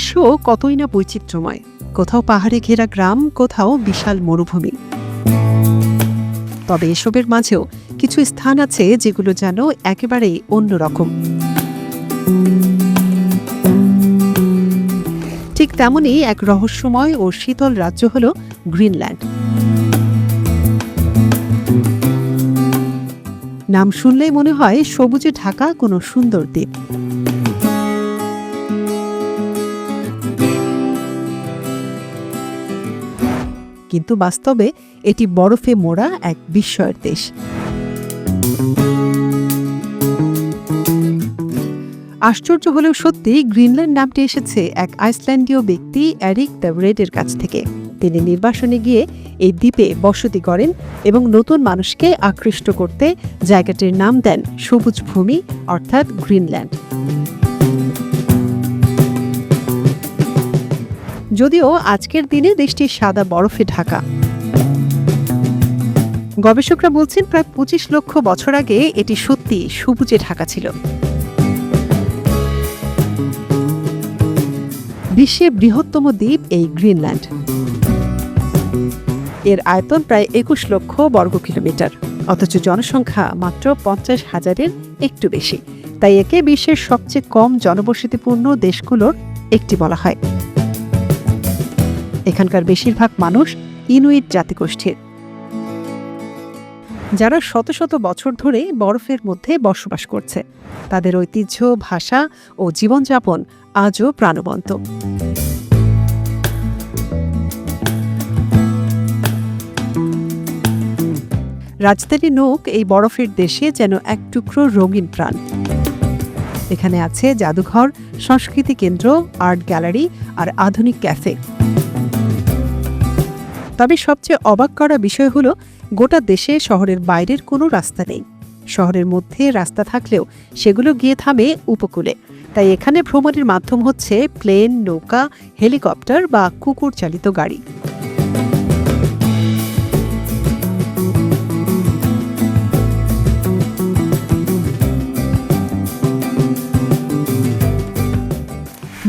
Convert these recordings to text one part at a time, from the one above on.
বিশ্ব কতই না বৈচিত্র্যময়। কোথাও পাহাড়ে ঘেরা গ্রাম, কোথাও বিশাল মরুভূমি। তবে এসবের মাঝেও কিছু স্থান আছে যেগুলো যেন একেবারেই অন্যরকম। ঠিক তেমনই এক রহস্যময় ও শীতল রাজ্য হল গ্রিনল্যান্ড। নাম শুনলেই মনে হয় সবুজে ঢাকা কোনো সুন্দর দ্বীপ। কিন্তু বাস্তবে এটি বরফে মোড়া এক বিস্ময়ের দেশ। আশ্চর্য হলেও সত্যি গ্রিনল্যান্ড নামটি এসেছে এক আইসল্যান্ডীয় ব্যক্তি অ্যারিক দ্য রেডের কাছ থেকে। তিনি নির্বাসনে গিয়ে এই দ্বীপে বসতি করেন এবং নতুন মানুষকে আকৃষ্ট করতে জায়গাটির নাম দেন সবুজ ভূমি, অর্থাৎ গ্রিনল্যান্ড। যদিও আজকের দিনে দেশটি সাদা বরফে ঢাকা। গবেষকরা বলছেন প্রায় পঁচিশ লক্ষ বছর আগে এটি সত্যি সবুজে ঢাকা ছিল। বিশ্বের বৃহত্তম দ্বীপ এই গ্রিনল্যান্ড। এর আয়তন প্রায় একুশ লক্ষ বর্গ কিলোমিটার। অথচ জনসংখ্যা মাত্র পঞ্চাশ হাজারের একটু বেশি। তাই একে বিশ্বের সবচেয়ে কম জনবসতিপূর্ণ দেশগুলোর একটি বলা হয়। এখানকার বেশিরভাগ মানুষ ইনুইট জাতিগোষ্ঠীর। যারা শত শত বছর ধরে বরফের মধ্যে বসবাস করছে, তাদের ঐতিহ্য, ভাষা ও জীবনযাপন আজও প্রাণবন্ত। রাজধানী নৌক এই বরফের দেশে যেন এক টুকরো রঙিন প্রাণ। এখানে আছে জাদুঘর, সংস্কৃতি কেন্দ্র, আর্ট গ্যালারি আর আধুনিক ক্যাফে। তবে সবচেয়ে অবাক করা বিষয় হলো, গোটা দেশে শহরের বাইরের কোনো রাস্তা নেই। শহরের মধ্যে রাস্তা থাকলেও সেগুলো গিয়ে থামে উপকূলে। তাই এখানে ভ্রমণের মাধ্যম হচ্ছে প্লেন, নৌকা, হেলিকপ্টার বা কুকুর চালিত গাড়ি।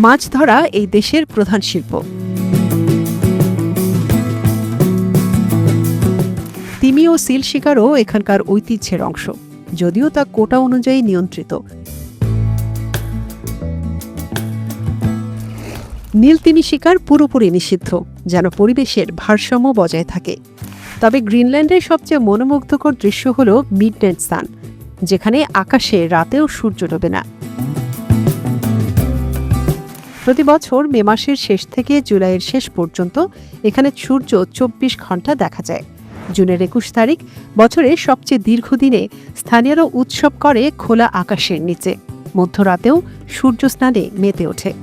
মাছ ধরা এই দেশের প্রধান শিল্প। তিমি ও সিল শিকারও এখানকার ঐতিহ্যের অংশ, যদিও তা কোটা অনুযায়ী নিয়ন্ত্রিত। নীল তিমি শিকার পুরোপুরি নিষিদ্ধ, যেন পরিবেশের ভারসাম্য বজায় থাকে। তবে গ্রিনল্যান্ডের সবচেয়ে মনোমুগ্ধকর দৃশ্য হল মিডনাইট সান, যেখানে আকাশে রাতেও সূর্য ডোবে না। প্রতি বছর মে মাসের শেষ থেকে জুলাইয়ের শেষ পর্যন্ত এখানে সূর্য চব্বিশ ঘণ্টা দেখা যায়। জুনের একুশ তারিখ বছরের সবচেয়ে দীর্ঘদিনে স্থানীয়রা উৎসব করে খোলা আকাশের নিচে। মধ্যরাতেও সূর্য স্নানে মেতে ওঠে।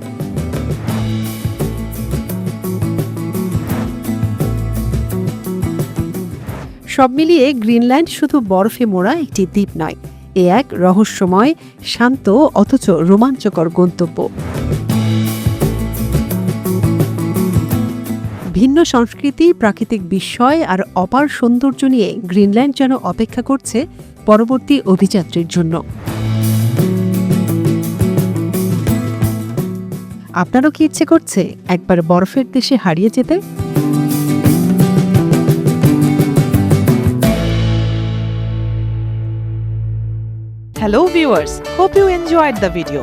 সব মিলিয়ে গ্রিনল্যান্ড শুধু বরফে মোড়া একটি দ্বীপ নয়। এ এক রহস্যময়, শান্ত, অথচ রোমাঞ্চকর গন্তব্য। ভিন্ন সংস্কৃতি, প্রাকৃতিক বিস্ময় আর অপার সৌন্দর্য নিয়ে গ্রিনল্যান্ড যেন অপেক্ষা করছে পরবর্তী অভিযাত্রীর জন্য। আপনারও কি ইচ্ছে করছে একবার বরফের দেশে হারিয়ে যেতে? Hello viewers hope you enjoyed the video